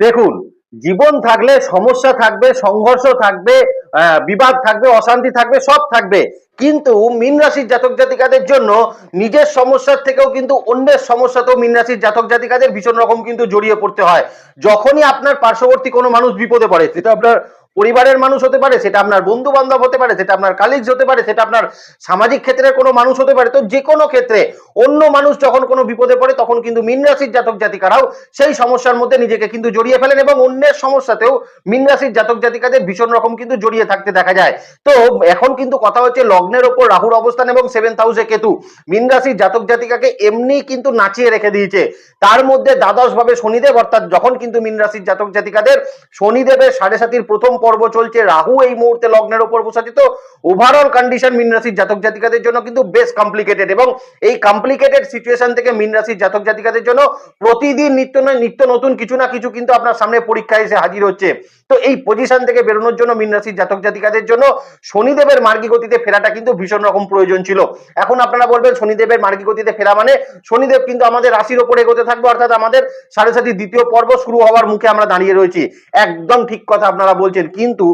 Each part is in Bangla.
দেখুন, জীবন থাকলে সমস্যা থাকবে, সংঘর্ষ থাকবে বিবাদ থাকবে, অশান্তি থাকবে, সব থাকবে। কিন্তু মীন রাশির জাতক জাতিকাদের জন্য নিজের সমস্যার থেকেও কিন্তু অন্যের সমস্যাতেও মীন রাশির জাতক জাতিকাদের ভীষণ রকম কিন্তু জড়িয়ে পড়তে হয়। যখনই আপনার পার্শ্ববর্তী কোনো মানুষ বিপদে পড়ে, সেটা আপনার পরিবারের মানুষ হতে পারে, সেটা আপনার বন্ধু বান্ধব হতে পারে, সেটা আপনার কালিগস হতে পারে, সেটা আপনার সামাজিক ক্ষেত্রের কোনো মানুষ হতে পারে। তো যে কোনো ক্ষেত্রে অন্য মানুষ যখন কোনো বিপদে পড়ে, তখন কিন্তু মীন রাশির জাতক জাতিকারাও সেই সমস্যার মধ্যে নিজেকে কিন্তু জড়িয়ে ফেলেন এবং অন্যের সমস্যাতেও মীন রাশির জাতক জাতিকাদের ভীষণ রকম কিন্তু জড়িয়ে থাকতে দেখা যায়। তো এখন কিন্তু কথা হচ্ছে লগ্নের ওপর রাহুর অবস্থান এবং সেভেন্থ হাউসে কেতু। মীন রাশির জাতক জাতিকাকে এমনি কিন্তু নাচিয়ে রেখে দিয়েছে। তার মধ্যে দ্বাদশ ভাবে শনিদেব, অর্থাৎ যখন কিন্তু মীন রাশির জাতক জাতিকাদের শনিদেবের সাড়ে সাতির প্রথম পর্ব চলছে। রাহু এই মুহূর্তে লগ্নের ওপর বসাচিত। ওভারঅল কন্ডিশন মীন রাশির জাতক জাতিকাদের জন্য কিন্তু বেশ কমপ্লিকেটেড এবং এই কমপ্লিকেটেড সিচুয়েশন থেকে মীন রাশির জাতক জাতিকাদের জন্য প্রতিদিন নিত্য নিত্য নতুন কিছু না কিছু কিন্তু আপনার সামনে পরীক্ষা এসে হাজির হচ্ছে। তো এই পজিশন থেকে বেরোনোর জন্য মীন রাশির জাতক জাতিকাদের জন্য শনিদেবের মার্গী গতিতে ফেরাটা কিন্তু ভীষণ রকম প্রয়োজন ছিল। এখন আপনারা বলবেন শনিদেবের মার্গী গতিতে ফেরা মানে শনিদেব কিন্তু আমাদের রাশির ওপরে এগোতে থাকবে, অর্থাৎ আমাদের সাড়ে সাথে দ্বিতীয় পর্ব শুরু হওয়ার মুখে আমরা দাঁড়িয়ে রয়েছি। একদম ঠিক কথা আপনারা বলছেন। কিন্তু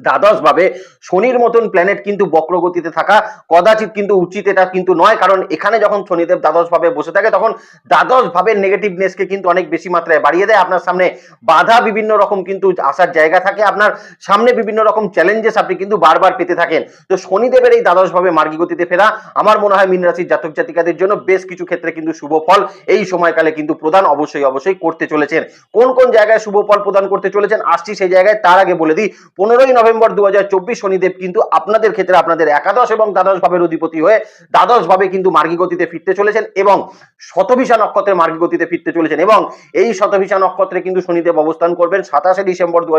দ্বাদশ ভাবে শনির মতন প্ল্যানেট কিন্তু বক্রগতিতে থাকা, কদাচিৎ কিন্তু উচিত এটা কিন্তু নয়, কারণ এখানে যখন শনিদেব দ্বাদশ ভাবে বসে থাকে, তখন দ্বাদশ ভাবের নেগেটিভনেসকে কিন্তু অনেক বেশি মাত্রায় বাড়িয়ে দেয়। আপনার সামনে বাধা বিভিন্ন রকম কিন্তু আসার জায়গা থাকে। আপনার সামনে বিভিন্ন রকম চ্যালেঞ্জেস আপনি কিন্তু বারবার পেতে থাকেন। তো শনিদেবের এই দ্বাদশ ভাবে মার্গী গতিতে ফেরা আমার মনে হয় মীন রাশির জাতক জাতিকাদের জন্য বেশ কিছু ক্ষেত্রে কিন্তু শুভ ফল এই সময়কালে কিন্তু প্রদান অবশ্যই অবশ্যই করতে চলেছেন। কোন কোন জায়গায় শুভ ফল প্রদান করতে চলেছেন, আসছি সেই জায়গায়। তার আগে বলে দিই, পনেরোই নভেম্বর দু হাজার চব্বিশ শনিদেব কিন্তু আপনাদের ক্ষেত্রে আপনাদের একাদশ এবং দ্বাদশ ভাবের অধিপতি হয়ে দ্বাদশ ভাবে কিন্তু মার্গী গতিতে ফিরতে চলেছেন এবং শতভিসা নক্ষত্রের মার্গী গতিতে ফিরতে চলেছেন এবং এই শতভিসা নক্ষত্রে কিন্তু শনিদেব অবস্থান করবেন সাতাশে ডিসেম্বর দু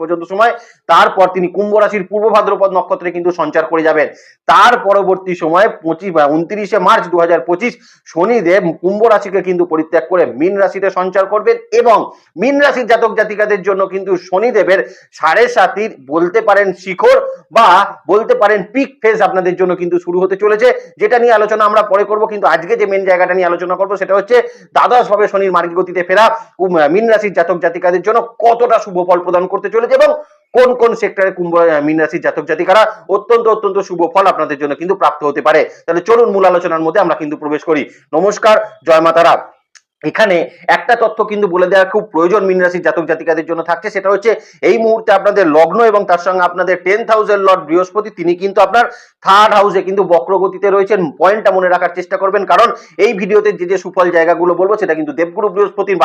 পর্যন্ত সময়। তারপর তিনি কুম্ভ রাশির পূর্ব ভাদ্রপদ নক্ষত্রে কিন্তু সঞ্চার করে যাবেন। তার পরবর্তী সময় পঁচিশ উনত্রিশে মার্চ দু হাজার পঁচিশ শনিদেব কুম্ভ রাশিকে কিন্তু পরিত্যাগ করে মীন রাশিতে সঞ্চার করবেন এবং মীন রাশির জাতক জাতিকাদের জন্য কিন্তু শনিদেবের সাড়ে সাতির বলতে পারেন শিখর বা বলতে পারেন পিক ফেজ আপনাদের জন্য কিন্তু শুরু হতে চলেছে। যেটা নিয়ে আলোচনা আমরা পরে করব, কিন্তু আজকে যে মেন জায়গাটা নিয়ে আলোচনা করব সেটা হচ্ছে দ্বাদশ ভাবে শনির মার্গী গতিতে ফেরা মীন রাশির জাতক জাতিকাদের জন্য কতটা শুভ ফল প্রদান করতে চলেছে এবং কোন কোন সেক্টরে কুম্ভ মীন রাশির জাতক জাতিকারা অত্যন্ত অত্যন্ত শুভ ফল আপনাদের জন্য কিন্তু প্রাপ্ত হতে পারে। তাহলে চলুন মূল আলোচনার মধ্যে আমরা কিন্তু প্রবেশ করি। নমস্কার, জয় মাতারা। এখানে একটা তথ্য কিন্তু বলে দেওয়া খুব প্রয়োজন মীন রাশির জাতক জাতিকাদের জন্য থাকছে, সেটা হচ্ছে এই মুহূর্তে আপনাদের লগ্ন এবং তার সঙ্গে আপনাদের টেন্থ হাউসের লর্ড বৃহস্পতি, তিনি কিন্তু আপনার থার্ড হাউসে কিন্তু বক্রগতিতে রয়েছেন পয়েন্টটা মনে রাখার চেষ্টা করবেন, কারণ এই ভিডিওতে যে যে সুফল জায়গাগুলো বলব, সেটা কিন্তু দেবগুরু বৃহস্পতির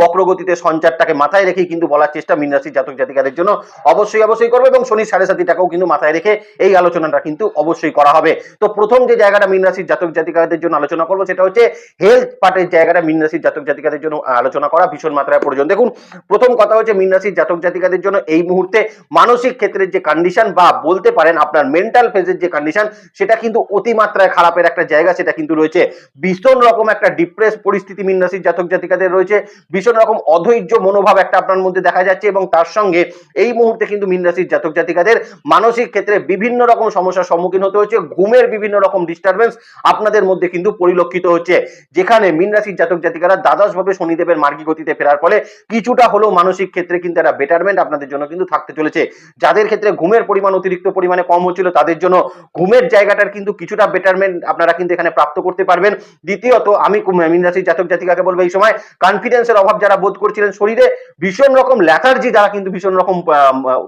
বক্রগতিতে সঞ্চারটাকে মাথায় রেখেই কিন্তু বলার চেষ্টা মীন রাশির জাতক জাতিকাদের জন্য অবশ্যই অবশ্যই করবে এবং শনি সাড়ে সাতিটাকেও কিন্তু মাথায় রেখে এই আলোচনাটা কিন্তু অবশ্যই করা হবে। তো প্রথম যে জায়গাটা মীন রাশির জাতক জাতিকাদের জন্য আলোচনা করব, সেটা হচ্ছে হেলথ পার্টের জায়গাটা মীন রাশির জাতক জাতিকাদের জন্য আলোচনা করা ভীষণ মাত্রায় প্রয়োজন। দেখুন, প্রথম কথা হচ্ছে মীন রাশির জাতক জাতিকাদের জন্য এই মুহূর্তে মানসিক ক্ষেত্রের যে কন্ডিশন বা বলতে পারেন আপনার মেন্টাল ফেজের যে কন্ডিশন সেটা কিন্তু অতিমাত্রায় খারাপের একটা জায়গা সেটা কিন্তু রয়েছে। ভীষণ রকম একটা ডিপ্রেস পরিস্থিতি মীন রাশির জাতক জাতিকাদের রয়েছে। ভীষণ রকম অধৈর্য মনোভাব একটা আপনার মধ্যে দেখা যাচ্ছে এবং তার সঙ্গে এই মুহূর্তে কিন্তু মীন রাশির জাতক জাতিকাদের মানসিক ক্ষেত্রে বিভিন্ন রকম সমস্যার সম্মুখীন হতে হচ্ছে। ঘুমের বিভিন্ন রকম ডিস্টারবেন্স আপনাদের মধ্যে কিন্তু পরিলক্ষিত হচ্ছে। যেখানে মীন রাশির জাতক জাতিকারা দ্বাদশ ভাবে শনিদেবের মার্গী গতিতে ফেরার ফলে কিছুটা হলেও মানসিক ক্ষেত্রে কিন্তু একটা বেটারমেন্ট আপনাদের জন্য কিন্তু থাকতে চলেছে। যাদের ক্ষেত্রে ঘুমের পরিমাণ অতিরিক্ত পরিমাণে কম হচ্ছিল, তাদের জন্য ঘুমের জায়গাটার কিন্তু কিছুটা বেটারমেন্ট আপনারা কিন্তু এখানে প্রাপ্ত করতে পারবেন। দ্বিতীয়ত, আমি মীন রাশির জাতক জাতিকাকে বলব এই সময় কনফিডেন্সের অভাব যারা বোধ করছিলেন শরীরে, ভীষণ রকম ল্যাথার্জি যারা কিন্তু ভীষণ রকম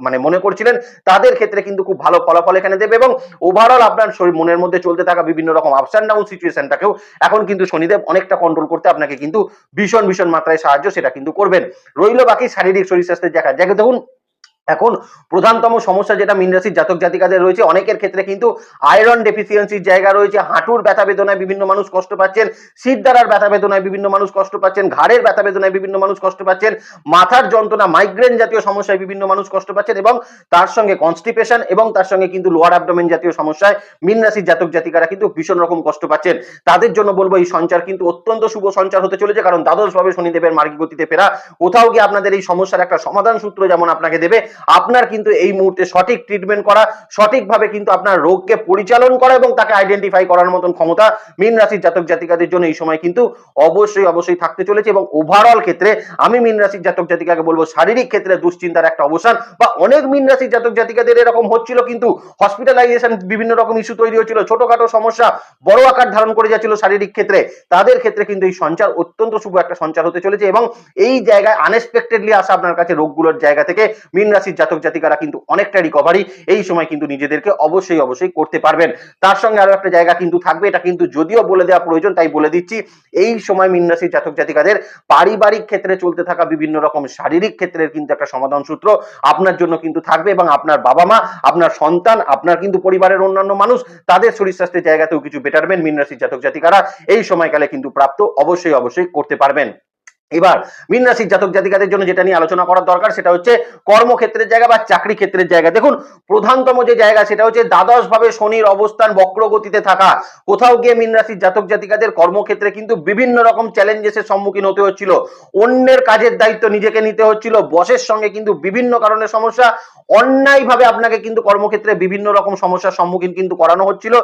মানে মনে করছিলেন, তাদের ক্ষেত্রে কিন্তু খুব ভালো ফলাফল এখানে দেবে এবং ওভারঅল আপনার শরীর মনের মধ্যে চলতে থাকা বিভিন্ন রকম আপস অ্যান্ড ডাউন সিচুয়েশনটাকেও এখন কিন্তু শনিদেব অনেকটা কন্ট্রোল করতে আপনাকে কিন্তু ভীষণ ভীষণ মাত্রায় সাহায্য সেটা কিন্তু করবেন। রইল বাকি শারীরিক শরীর স্বাস্থ্যের দেখা যাকে। দেখুন এখন প্রধানতম সমস্যা যেটা মীন রাশির জাতক জাতিকাদের রয়েছে, অনেকের ক্ষেত্রে কিন্তু আয়রন ডেফিসিয়েন্সির জায়গা রয়েছে, হাঁটুর ব্যথা বেদনায় বিভিন্ন মানুষ কষ্ট পাচ্ছেন, শীত দ্বারার ব্যথা বেদনায় বিভিন্ন মানুষ কষ্ট পাচ্ছেন, ঘাড়ের ব্যথা বেদনায় বিভিন্ন মানুষ কষ্ট পাচ্ছেন, মাথার যন্ত্রণা মাইগ্রেন জাতীয় সমস্যায় বিভিন্ন মানুষ কষ্ট পাচ্ছেন এবং তার সঙ্গে কনস্টিপেশন এবং তার সঙ্গে কিন্তু লোয়ার অ্যাবডোমেন জাতীয় সমস্যায় মীন রাশির জাতক জাতিকারা কিন্তু ভীষণ রকম কষ্ট পাচ্ছেন। তাদের জন্য বলব এই সঞ্চার কিন্তু অত্যন্ত শুভ সঞ্চার হতে চলেছে, কারণ দ্বাদশ ভাবে শনিদেবের মার্গী গতিতে ফেরা। কোথাও গিয়ে আপনাদের এই সমস্যার একটা সমাধান সূত্র যেমন আপনাকে দেবে আপনার কিন্তু এই মুহূর্তে সঠিক ট্রিটমেন্ট করা, সঠিকভাবে কিন্তু আপনার রোগকে পরিচালন করা এবং তাকে আইডেন্টিফাই করার মতন ক্ষমতা মীন রাশির জাতক জাতিকাদের জন্য এই সময় কিন্তু অবশ্যই অবশ্যই থাকতে চলেছে এবং ওভারঅল ক্ষেত্রে আমি মীন রাশির জাতক জাতিকাকে বলব শারীরিক ক্ষেত্রে দুশ্চিন্তার একটা অবসান বা অনেক মীন রাশির জাতক জাতিকাদের এরকম হচ্ছিল কিন্তু হসপিটালাইজেশন বিভিন্ন রকম ইস্যু তৈরি হচ্ছিল, ছোটখাটো সমস্যা, বড় আকার ধারণ করে যাচ্ছিল শারীরিক ক্ষেত্রে। তাদের ক্ষেত্রে কিন্তু এই সঞ্চার অত্যন্ত শুভ একটা সঞ্চার হতে চলেছে এবং এই জায়গায় আনএক্সপেক্টেডলি আসা আপনার কাছে রোগগুলোর জায়গা থেকে মীন রাশির জাতক জাতিকারা কিন্তু অনেকটা রিকভারি এই সময় কিন্তু নিজেদেরকে অবশ্যই অবশ্যই করতে পারবেন। তার সঙ্গে আরও একটা জায়গা কিন্তু থাকবে, এটা কিন্তু যদিও বলে দেওয়া প্রয়োজন, তাই বলে দিচ্ছি, এই সময় মীন রাশির জাতক জাতিকাদের পারিবারিক ক্ষেত্রে চলতে থাকা বিভিন্ন রকম শারীরিক ক্ষেত্রের কিন্তু একটা সমাধান সূত্র আপনার জন্য কিন্তু থাকবে এবং আপনার বাবা মা, আপনার সন্তান, আপনার কিন্তু পরিবারের অন্যান্য মানুষ, তাদের শরীর স্বাস্থ্যের জায়গাতেও কিছু বেটারমেন্ট মীন রাশির জাতক জাতিকারা এই সময়কালে কিন্তু প্রাপ্ত, অবশ্যই অবশ্যই করতে পারবেন। এবার মীন রাশির জাতক জাতিকাদের জন্য যেটা নিয়ে আলোচনা করার দরকার সেটা হচ্ছে কর্মক্ষেত্রের জায়গা বা চাকরি ক্ষেত্রের জায়গা। দেখুন, প্রধানতম যে জায়গা সেটা হচ্ছে দ্বাদশ ভাবে শনির অবস্থান বক্রগতিতে থাকা। কোথাও গিয়ে মীন রাশির জাতক জাতিকাদের কর্মক্ষেত্রে কিন্তু বিভিন্ন রকম চ্যালেঞ্জেসের সম্মুখীন হতে হচ্ছিল। অন্যের কাজের দায়িত্ব নিজেকে নিতে হচ্ছিল। বসের সঙ্গে কিন্তু বিভিন্ন কারণে সমস্যা। অন্যায়ভাবে আপনাকে কিন্তু কর্মক্ষেত্রে বিভিন্ন রকম সমস্যার সম্মুখীন কিন্তু করানো হচ্ছিল।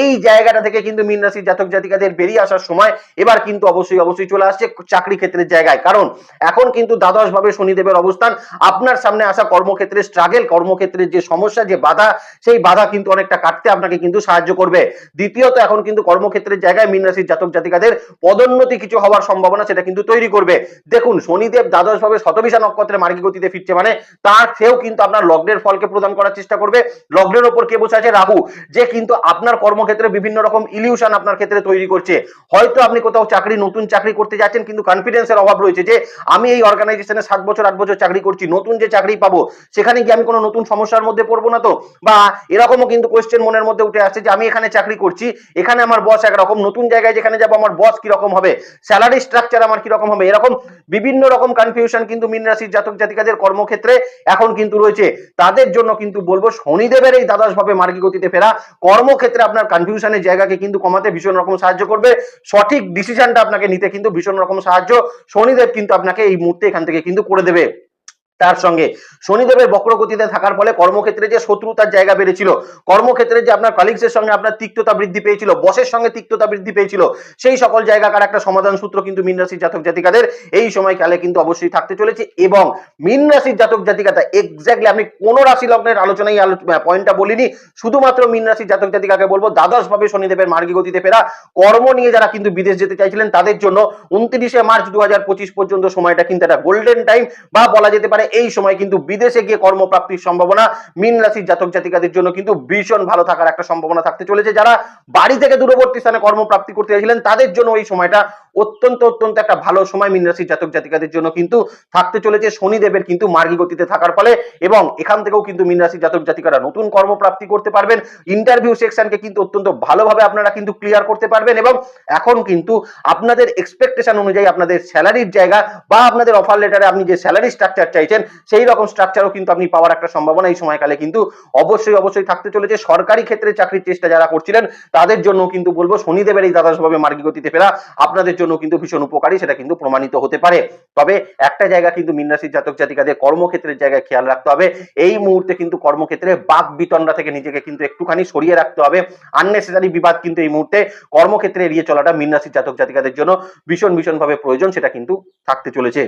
এই জায়গাটা থেকে কিন্তু মীন রাশির জাতক জাতিকাদের বেরিয়ে আসার সময় এবার কিন্তু অবশ্যই অবশ্যই চলে আসছে চাকরি ক্ষেত্রের জায়গায়। কারণ এখন কিন্তু দ্বাদশ ভাবে শনিদেবের অবস্থান। আপনার সামনে আসা কর্মক্ষেত্রে স্ট্রাগেল কর্মক্ষেত্রের যে সমস্যা, যে বাধা, সেই বাধা কিন্তু অনেকটা কাটতে আপনাকে কিন্তু সাহায্য করবে। দ্বিতীয়ত, এখন কিন্তু কর্মক্ষেত্রের জায়গায় মীন রাশির জাতক জাতিকাদের পদোন্নতি কিছু হওয়ার সম্ভাবনা সেটা কিন্তু তৈরি করবে। দেখুন, শনিদেব দ্বাদশ ভাবে শতবিশা নক্ষত্রে মার্গী গতিতে ফিরছে মানে তার সেও কিন্তু আপনার লগ্নের ফলকে প্রদান করার চেষ্টা করবে। লগ্নের ওপর কে বসে আছে? রাহু, যে কিন্তু আপনার কর্মক্ষেত্রে বিভিন্ন রকম ইলিউশন আপনার ক্ষেত্রে তৈরি করছে। হয়তো আপনি কোথাও চাকরি, নতুন চাকরি করতে যাচ্ছেন, কিন্তু কনফিডেন্সের অভাব রয়েছে যে আমি এই অর্গানাইজেশনে সাত বছর, আট বছর চাকরি করছি, নতুন যে চাকরি পাবো, সেখানে গিয়ে আমি কোনো নতুন সমস্যার মধ্যে পড়ব না তো? বা এরকমও কিন্তু কোয়েশ্চেন মনের মধ্যে উঠে আসছে যে আমি এখানে চাকরি করছি, এখানে আমার বস একরকম, নতুন জায়গায় যেখানে যাব আমার বস কীরকম হবে? স্যালারি স্ট্রাকচার আমার কীরকম হবে? এরকম বিভিন্ন রকম কনফিউশন কিন্তু মীন রাশির জাতক জাতিকাদের কর্মক্ষেত্রে এখন কিন্তু রয়েছে। তাদের জন্য কিন্তু বলব শনিদেবের এই দ্বাদশ ভাবে মার্গী গতিতে ফেরা, কর্মক্ষেত্রে আপনার কনফিউশনের জায়গাকে কিন্তু কমাতে ভীষণ রকম সাহায্য করবে। সঠিক ডিসিশনটা আপনাকে নিতে কিন্তু ভীষণ রকম সাহায্য শনিদেব কিন্তু আপনাকে এই মুহূর্তে এখান থেকে কিন্তু করে দেবে। তার সঙ্গে। শনিদেবের বক্রগতিতে থাকার ফলে কর্মক্ষেত্রে যে শত্রুতার জায়গা বেড়েছিল, কর্মক্ষেত্রে যে আপনার কলিগসের সঙ্গে আপনার তিক্ততা বৃদ্ধি পেয়েছিল বসের সঙ্গে তিক্ততা বৃদ্ধি পেয়েছিল, সেই সকল জায়গাকার একটা সমাধান সূত্র কিন্তু মীন রাশির জাতক জাতিকাদের এই সময় কালে কিন্তু অবশ্যই থাকতে চলেছে এবং মীন রাশির জাতক জাতিকাতা এক্স্যাক্টলি আমি কোন রাশি লগ্নের আলোচনায় পয়েন্টটা বলিনি, শুধুমাত্র মীন রাশির জাতক জাতিকাকে বলব দ্বাদশ ভাবে শনিদেবের মার্গী গতিতে ফেরা, কর্ম নিয়ে যারা কিন্তু বিদেশ যেতে চাইছিলেন তাদের জন্য উনত্রিশে মার্চ দু হাজার পঁচিশ পর্যন্ত সময়টা কিন্তু একটা গোল্ডেন টাইম বা বলা যেতে পারে এই সময় কিন্তু বিদেশে গিয়ে কর্মপ্রাপ্তির সম্ভাবনা, মিন রাশির জাতক জাতিকাদের জন্য কিন্তু ভীষণ ভালো থাকার একটা সম্ভাবনা থাকতে চলেছে। যারা বাড়ি থেকে দূরবর্তী স্থানে কর্মপ্রাপ্তি করতে চাইছিলেন, তাদের জন্য এই সময়টা অত্যন্ত অত্যন্ত একটা ভালো সময় মীন রাশির জাতক জাতিকাদের জন্য কিন্তু থাকতে চলেছে। শনিদেবের কিন্তু মার্গী গতিতে থাকার ফলে এবং এখান থেকেও কিন্তু মীন রাশির জাতক জাতিকারা নতুন কর্মপ্রাপ্তি করতে পারবেন। ইন্টারভিউ সেকশনকে কিন্তু অত্যন্ত ভালোভাবে আপনারা কিন্তু ক্লিয়ার করতে পারবেন এবং এখন কিন্তু আপনাদের এক্সপেকটেশন অনুযায়ী আপনাদের স্যালারির জায়গা বা আপনাদের অফার লেটারে আপনি যে স্যালারি স্ট্রাকচার চাইছেন, সেই রকম স্ট্রাকচারও কিন্তু আপনি পাওয়ার একটা সম্ভাবনা এই সময়কালে কিন্তু অবশ্যই অবশ্যই থাকতে চলেছে। সরকারি ক্ষেত্রে চাকরির চেষ্টা যারা করছিলেন, তাদের জন্য কিন্তু বলব শনিদেবের এই দ্বাদশভাবে মার্গী গতিতে ফেরা আপনাদের জন্য কিন্তু ভীষণ উপকারী, সেটা কিন্তু প্রমাণিত হতে পারে। তবে একটা জায়গা কিন্তু মীন রাশির জাতক জাতিকাদের কর্মক্ষেত্রের জায়গায় খেয়াল রাখতে হবে। এই মুহূর্তে কিন্তু কর্মক্ষেত্রে বাক বিতণ্ডা থেকে নিজেকে কিন্তু একটুখানি সরিয়ে রাখতে হবে। আননেসেসারি বিবাদ কিন্তু এই মুহূর্তে কর্মক্ষেত্রে এড়িয়ে চলাটা মীন রাশির জাতক জাতিকাদের জন্য ভীষণ ভীষণভাবে প্রয়োজন, সেটা কিন্তু থাকতে চলেছে।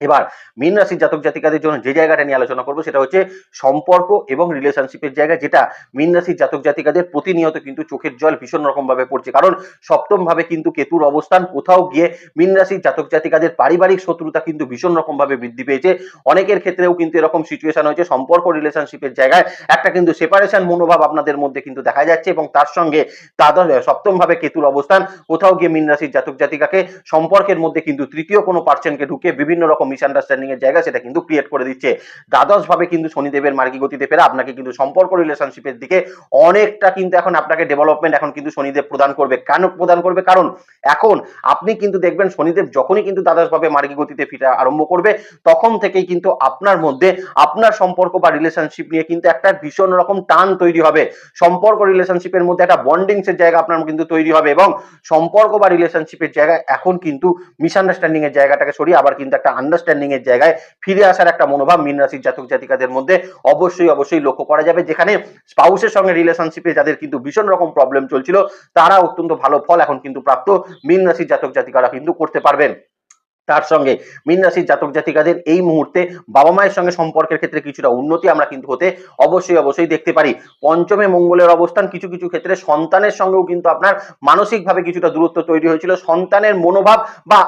এবার মীন রাশির জাতক জাতিকাদের জন্য যে জায়গাটা নিয়ে আলোচনা করব সেটা হচ্ছে সম্পর্ক এবং রিলেশনশিপের জায়গা, যেটা মীন রাশির জাতক জাতিকাদের প্রতিনিয়ত কিন্তু চোখের জল ভীষণ রকম ভাবে পড়ছে। কারণ সপ্তম ভাবে কিন্তু কেতুর অবস্থান, কোথাও গিয়ে মীন রাশির জাতক জাতিকাদের পারিবারিক শত্রুতা কিন্তু ভীষণ রকম ভাবে বৃদ্ধি পেয়েছে। অনেকের ক্ষেত্রেও কিন্তু এরকম সিচুয়েশন হয়েছে। সম্পর্ক রিলেশনশিপের জায়গায় একটা কিন্তু সেপারেশন মনোভাব আপনাদের মধ্যে কিন্তু দেখা যাচ্ছে এবং তার সঙ্গে তাদের সপ্তম ভাবে কেতুর অবস্থান, কোথাও গিয়ে মীন রাশির জাতক জাতিকাকে সম্পর্কের মধ্যে কিন্তু তৃতীয় কোনো পার্সনকে ঢুকে বিভিন্ন রকম মিসআন্ডারস্ট্যান্ডিং এর জায়গা সেটা কিন্তু ক্রিয়েট করে দিচ্ছে। দ্বাদশ ভাবে কিন্তু শনিদেবের মার্গী গতিতে ফেরা আপনাকে কিন্তু সম্পর্ক রিলেশনশিপের দিকে অনেকটা কিন্তু এখন আপনাকে ডেভেলপমেন্ট এখন কিন্তু শনিদেব প্রদান করবে। কেন প্রদান করবে? কারণ এখন আপনি কিন্তু দেখবেন শনিদেব যখনই কিন্তু দ্বাদশ ভাবে মার্গী গতিতে ফিরা আরম্ভ করবে, তখন থেকেই কিন্তু আপনার মধ্যে আপনার সম্পর্ক বা রিলেশনশিপ নিয়ে কিন্তু একটা ভীষণ রকম টান তৈরি হবে। সম্পর্ক রিলেশনশিপের মধ্যে একটা বন্ডিংস এর জায়গা আপনার কিন্তু তৈরি হবে এবং সম্পর্ক বা রিলেশনশিপের জায়গায় এখন কিন্তু মিসআন্ডারস্ট্যান্ডিং এর জায়গাটাকে সরিয়ে আবার কিন্তু একটা আন্ডার আন্ডারস্ট্যান্ডিং এর জায়গায় ফিরে আসার একটা মনোভাব মিন রাশির জাতক জাতিকাদের মধ্যে অবশ্যই অবশ্যই লক্ষ্য করা যাবে। যেখানে স্পাউসের সঙ্গে রিলেশনশিপে যাদের কিন্তু ভীষণ রকম প্রবলেম চলছিল, তারা অত্যন্ত ভালো ফল এখন কিন্তু প্রাপ্ত মিন রাশির জাতক জাতিকারা কিন্তু করতে পারবেন। তার সঙ্গে। মীন রাশির জাতক জাতিকাদের এই মুহূর্তে বাবা মায়ের সঙ্গে সম্পর্কের ক্ষেত্রে কিছুটা উন্নতি আমরা কিন্তু হতে অবশ্যই অবশ্যই দেখতে পারি। পঞ্চমে মঙ্গলের অবস্থান কিছু কিছু ক্ষেত্রে সন্তানের সঙ্গেও কিন্তু আপনার মানসিকভাবে কিছুটা দূরত্ব তৈরি হয়েছিল। সন্তানের মনোভাব বা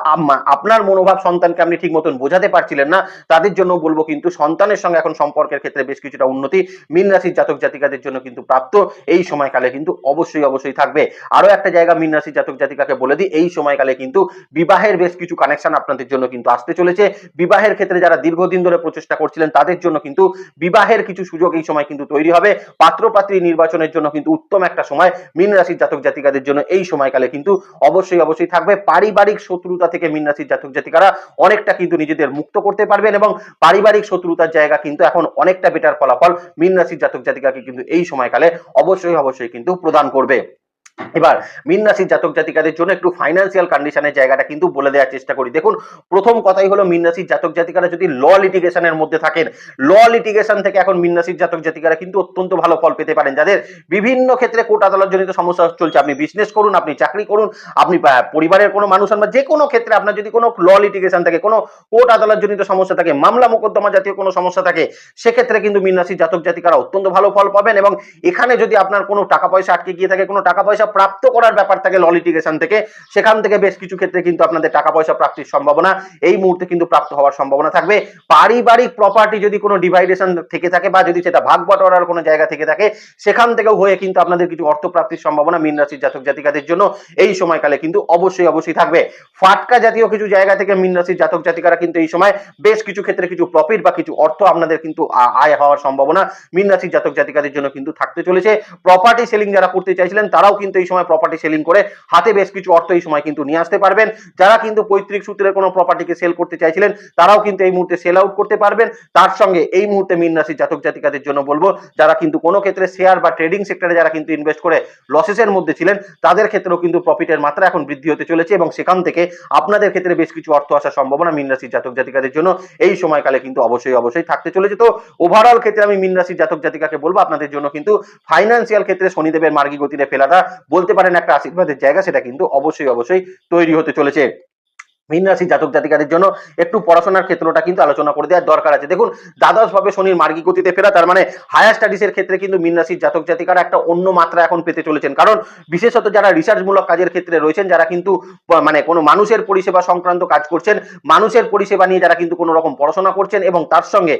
আপনার মনোভাব সন্তানকে আপনি ঠিক মতন বোঝাতে পারছিলেন না। তাদের জন্য বলব কিন্তু সন্তানের সঙ্গে এখন সম্পর্কের ক্ষেত্রে বেশ কিছুটা উন্নতি মীন রাশির জাতক জাতিকাদের জন্য কিন্তু প্রাপ্ত। এই সময়কালে কিন্তু অবশ্যই অবশ্যই থাকবে। আরও একটা জায়গা মীন রাশির জাতক জাতিকাকে বলে দিই, এই সময়কালে কিন্তু বিবাহের বেশ কিছু কানেকশন আপনাদের জন্য কিন্তু আসতে চলেছে। বিবাহের ক্ষেত্রে যারা দীর্ঘদিন ধরে প্রচেষ্টা করছিলেন, তাদের জন্য কিন্তু বিবাহের কিছু সুযোগ এই সময় কিন্তু তৈরি হবে। পাত্রপাত্রী নির্বাচনের জন্য কিন্তু উত্তম একটা সময়। মীন রাশির জাতক জাতিকাদের জন্য এই সময়কালে কিন্তু অবশ্যই অবশ্যই থাকবে। পারিবারিক শত্রুতা থেকে মীন রাশির জাতক জাতিকারা অনেকটা কিন্তু নিজেদের মুক্ত করতে পারবেন এবং পারিবারিক শত্রুতার জায়গা কিন্তু এখন অনেকটা বেটার ফলাফল মীন রাশির জাতক জাতিকাকে কিন্তু এই সময়কালে অবশ্যই অবশ্যই কিন্তু প্রদান করবে। এবার মীন রাশির জাতক জাতিকাদের জন্য একটু ফাইন্যান্সিয়াল কন্ডিশনের জায়গাটা কিন্তু বলে দেওয়ার চেষ্টা করি। দেখুন, প্রথম কথাই হলো মীন রাশির জাতক জাতিকারা যদি ল লিটিগেশনের মধ্যে থাকেন ল লিটিগেশন থেকে এখন মীন রাশির জাতক জাতিকারা কিন্তু অত্যন্ত ভালো ফল পেতে পারেন। যাদের বিভিন্ন ক্ষেত্রে কোর্ট আদালত জনিত সমস্যা চলছে, আপনি বিজনেস করুন, আপনি চাকরি করুন, আপনি পরিবারের কোনো মানুষ বা যে কোনো ক্ষেত্রে আপনার যদি কোনো ল লিটিগেশন থাকে, কোনো কোর্ট আদালত জনিত সমস্যা থাকে, মামলা মোকদ্দমা জাতীয় কোনো সমস্যা থাকে, সেক্ষেত্রে কিন্তু মীন রাশির জাতক জাতিকারা অত্যন্ত ভালো ফল পাবেন এবং এখানে যদি আপনার কোনো টাকা পয়সা আটকে গিয়ে থাকে, কোনো টাকা পয়সা প্রাপ্ত করার ব্যাপার থাকে ল লিটিগেশন থেকে, সেখান থেকে বেশ কিছু ক্ষেত্রে কিন্তু আপনাদের টাকা পয়সা প্রাপ্তির সম্ভাবনা, এই মুহূর্তে কিন্তু প্রাপ্ত হওয়ার সম্ভাবনা থাকবে। পারিবারিক প্রপার্টি যদি কোনো ডিভাইডেশন থেকে থাকে বা যদি সেটা ভাগ বটোয়ারার কোনো জায়গা থেকে থাকে, সেখান থেকেও হয়ে কিন্তু আপনাদের কিছু অর্থ প্রাপ্তির সম্ভাবনা মীন রাশির জাতক জাতিকাদের জন্য এই সময়কালে কিন্তু অবশ্যই অবশ্যই থাকবে। ফাটকা জাতীয় কিছু জায়গা থেকে মীন রাশির জাতক জাতিকারা কিন্তু এই সময় বেশ কিছু ক্ষেত্রে কিছু প্রফিট বা কিছু অর্থ আপনাদের কিন্তু আয় হওয়ার সম্ভাবনা মীন রাশির জাতক জাতিকাদের জন্য কিন্তু থাকতে চলেছে। প্রপার্টি সেলিং যারা করতে চাইছিলেন, তারাও কিন্তু এই সময় প্রপার্টি সেলিং করে হাতে বেশ কিছু অর্থ এই সময় কিন্তু নিয়ে আসতে পারবেন। যারা কিন্তু পৈতৃক সূত্রের কোনো প্রপার্টিকে সেল করতে চাইছিলেন, তারাও কিন্তু এই মুহূর্তে সেল আউট করতে পারবেন। তার সঙ্গে এই মুহূর্তে মীন রাশির জাতক জাতিকাদের জন্য বলব, যারা কিন্তু কোনো ক্ষেত্রে শেয়ার বা ট্রেডিং সেক্টরে যারা কিন্তু ইনভেস্ট করে লসেসের মধ্যে ছিলেন, তাদের ক্ষেত্রেও কিন্তু প্রফিটের মাত্রা এখন বৃদ্ধি হতে চলেছে এবং সেখান থেকে আপনাদের ক্ষেত্রে বেশ কিছু অর্থ আসার সম্ভাবনা মীন রাশির জাতক জাতিকাদের জন্য এই সময়কালে কিন্তু অবশ্যই অবশ্যই থাকতে চলেছে। তো ওভারঅল ক্ষেত্রে আমি মীন রাশির জাতক জাতিকাকে বলব, আপনাদের জন্য কিন্তু ফাইন্যান্সিয়াল ক্ষেত্রে শনিদেবের মার্গী গতিতে ফেলাটা বলতে পারেন একটা আশীর্বাদের জায়গা সেটা কিন্তু অবশ্যই অবশ্যই তৈরি হতে চলেছে। মীন রাশি জাতক জাতিকাদের জন্য একটু পড়াশোনার ক্ষেত্রটা কিন্তু আলোচনা করে দেওয়ার দরকার আছে। দেখুন, দ্বাদশ ভাবে শনির মার্গী গতিতে ফেরা, তার মানে হায়ার স্টাডিজের ক্ষেত্রে কিন্তু মীন রাশির জাতক জাতিকারা একটা অন্য মাত্রা এখন পেতে চলেছেন। কারণ বিশেষত যারা রিসার্চমূলক কাজের ক্ষেত্রে রয়েছেন, যারা কিন্তু মানে কোনো মানুষের পরিষেবা সংক্রান্ত কাজ করছেন, মানুষের পরিষেবা নিয়ে যারা কিন্তু কোনো রকম পড়াশোনা করছেন এবং তার সঙ্গে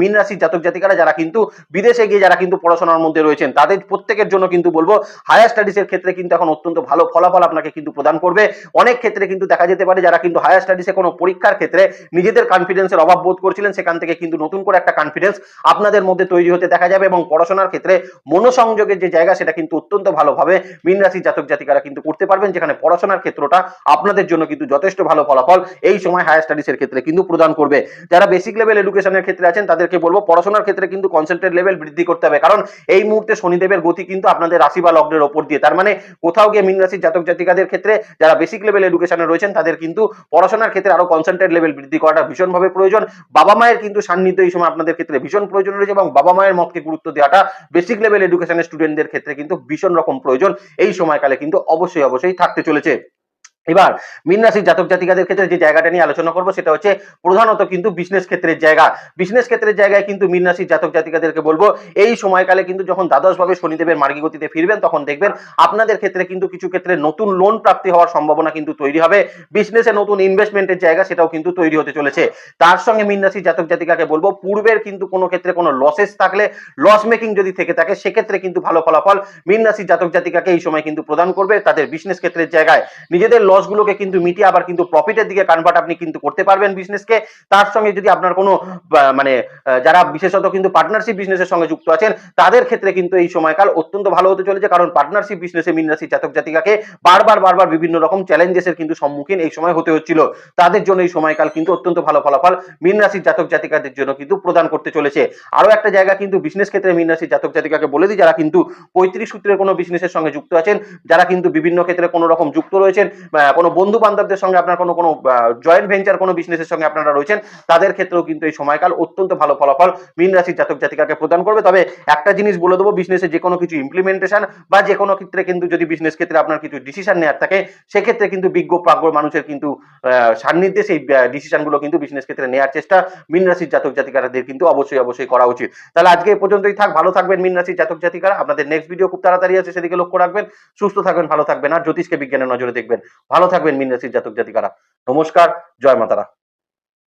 মীন রাশির জাতক জাতিকারা যারা কিন্তু বিদেশে গিয়ে যারা কিন্তু পড়াশোনার মধ্যে রয়েছেন, তাদের প্রত্যেকের জন্য কিন্তু বলব হায়ার স্টাডিজের ক্ষেত্রে কিন্তু এখন অত্যন্ত ভালো ফলাফল আপনাকে কিন্তু প্রদান করবে। অনেক ক্ষেত্রে কিন্তু দেখা যেতে পারে যারা কিন্তু হায়ার স্টাডিজে কোনো পরীক্ষার ক্ষেত্রে নিজেদের কনফিডেন্সের অভাব বোধ করছিলেন, সেখান থেকে কিন্তু নতুন করে একটা কনফিডেন্স আপনাদের মধ্যে তৈরি হতে দেখা যাবে এবং পড়াশোনার ক্ষেত্রে মনোসংযোগের যে জায়গা, সেটা কিন্তু অত্যন্ত ভালোভাবে মীন রাশির জাতক জাতিকারা কিন্তু করতে পারবেন, যেখানে পড়াশোনার ক্ষেত্রটা আপনাদের জন্য কিন্তু যথেষ্ট ভালো ফলাফল এই সময় হায়ার স্টাডিজের ক্ষেত্রে কিন্তু প্রদান করবে। যারা বেসিক লেভেল এডুকেশনের ক্ষেত্রে আছেন, তাদেরকে বলব, পড়াশোনার ক্ষেত্রে কিন্তু কনসেন্ট্রেট লেভেল বৃদ্ধি করতে হবে, কারণ এই মুহূর্তে শনিদেবের গতি কিন্তু আপনাদের রাশি বা লগ্নের ওপর দিয়ে, তার মানে কোথাও গিয়ে মীন রাশির জাতক জাতিকাদের ক্ষেত্রে যারা বেসিক লেভেল এডুকেশনে রয়েছেন, তাদের কিন্তু পড়াশোনার ক্ষেত্রে আরও কনসেন্ট্রেট লেভেল বৃদ্ধি করাটা ভীষণভাবে প্রয়োজন। বাবা মায়ের কিন্তু সান্নিধ্য এই সময় আপনাদের ক্ষেত্রে ভীষণ প্রয়োজন রয়েছে এবং বাবা মায়ের মতকে গুরুত্ব দেওয়াটা বেসিক লেভেল এডুকেশনের স্টুডেন্টদের ক্ষেত্রে কিন্তু ভীষণ রকম প্রয়োজন। এই সময়কালে কিন্তু অবশ্যই অবশ্যই থাকতে চলেছে। এবার মীন রাশির জাতক জাতিকাদের ক্ষেত্রে যে জায়গাটা নিয়ে আলোচনা করব সেটা হচ্ছে প্রধানত কিন্তু বিজনেস ক্ষেত্রের জায়গা। বিজনেস ক্ষেত্রের জায়গায় কিন্তু মীন রাশির জাতক জাতিকাদেরকে বলব, এই সময়কালে কিন্তু যখন দ্বাদশ ভাবে শনিদেবের মার্গী গতিতে ফিরবেন, তখন দেখবেন আপনাদের ক্ষেত্রে কিন্তু কিছু ক্ষেত্রে নতুন লোন প্রাপ্তি হওয়ার সম্ভাবনা কিন্তু তৈরি হবে। বিজনেসে নতুন ইনভেস্টমেন্টের জায়গা সেটাও কিন্তু তৈরি হতে চলেছে। তার সঙ্গে মীন রাশির জাতক জাতিকাকে বলব, পূর্বের কিন্তু কোনো ক্ষেত্রে কোনো লসেস থাকলে লস মেকিং যদি থেকে থাকে, সেক্ষেত্রে কিন্তু ভালো ফলাফল মীন রাশির জাতক জাতিকাকে এই সময় কিন্তু প্রদান করবে। তাদের বিজনেস ক্ষেত্রের জায়গায় নিজেদের লসগুলোকে কিন্তু মিটিয়ে আবার কিন্তু প্রফিটের দিকে কনভার্ট আপনি কিন্তু করতে পারবেন বিজনেসকে তার সঙ্গে যদি আপনার কোনো মানে যারা বিশেষত কিন্তু পার্টনারশিপ বিজনেসের সঙ্গে যুক্ত আছেন, তাদের ক্ষেত্রে কিন্তু এই সময়কাল অত্যন্ত ভালো হতে চলেছে। কারণ পার্টনারশিপ বিজনেসে মীন রাশির জাতক জাতিকাকে বারবার বারবার বিভিন্ন রকম চ্যালেঞ্জেসের কিন্তু সম্মুখীন এই সময় হতে হচ্ছিল। তাদের জন্য এই সময়কাল কিন্তু অত্যন্ত ভালো ফলাফল মীন রাশির জাতক জাতিকাদের জন্য কিন্তু প্রদান করতে চলেছে। আরও একটা জায়গা কিন্তু বিজনেস ক্ষেত্রে মীন রাশির জাতক জাতিকাকে বলে দিই, যারা কিন্তু পঁয়ত্রিশ সূত্রের কোনো বিজনেসের সঙ্গে যুক্ত আছেন, যারা কিন্তু বিভিন্ন ক্ষেত্রে কোনো রকম যুক্ত রয়েছেন কোনো বন্ধু বান্ধবদের সঙ্গে আপনার কোনো কোনো জয়েন্ট ভেঞ্চার কোনো বিজনেসের সঙ্গে আপনারা রয়েছেন, তাদের ক্ষেত্রেও কিন্তু এই সময়কাল অত্যন্ত ভালো ফলাফল মীন রাশির জাতক জাতিকাকে প্রদান করবে। তবে একটা জিনিস বলে দেবো বিজনেসে যে কোনো কিছু ইমপ্লিমেন্টেশন বা যে কোনো ক্ষেত্রে কিন্তু যদি বিজনেস ক্ষেত্রে আপনার কিছু ডিসিশন নেওয়ার থাকে, সেক্ষেত্রে কিন্তু বিজ্ঞ, প্রাজ্ঞ মানুষের কিন্তু সান্নিধ্যে সেই ডিসিশনগুলো কিন্তু বিজনেস ক্ষেত্রে নেওয়ার চেষ্টা মীন রাশির জাতক জাতিকারাদের কিন্তু অবশ্যই অবশ্যই করা উচিত। তাহলে আজকে এ পর্যন্তই থাক। ভালো থাকবেন মীন রাশির জাতক জাতিকারা। আপনাদের নেক্সট ভিডিও খুব তাড়াতাড়ি আছে সেদিকে লক্ষ্য রাখবেন। সুস্থ থাকবেন, ভালো থাকবেন। আর জ্যোতিষকে বিজ্ঞানের নজরে দেখবেন। ভালো থাকবেন মিন রাশির জাতক জাতিকারা। নমস্কার জয় মাতারা।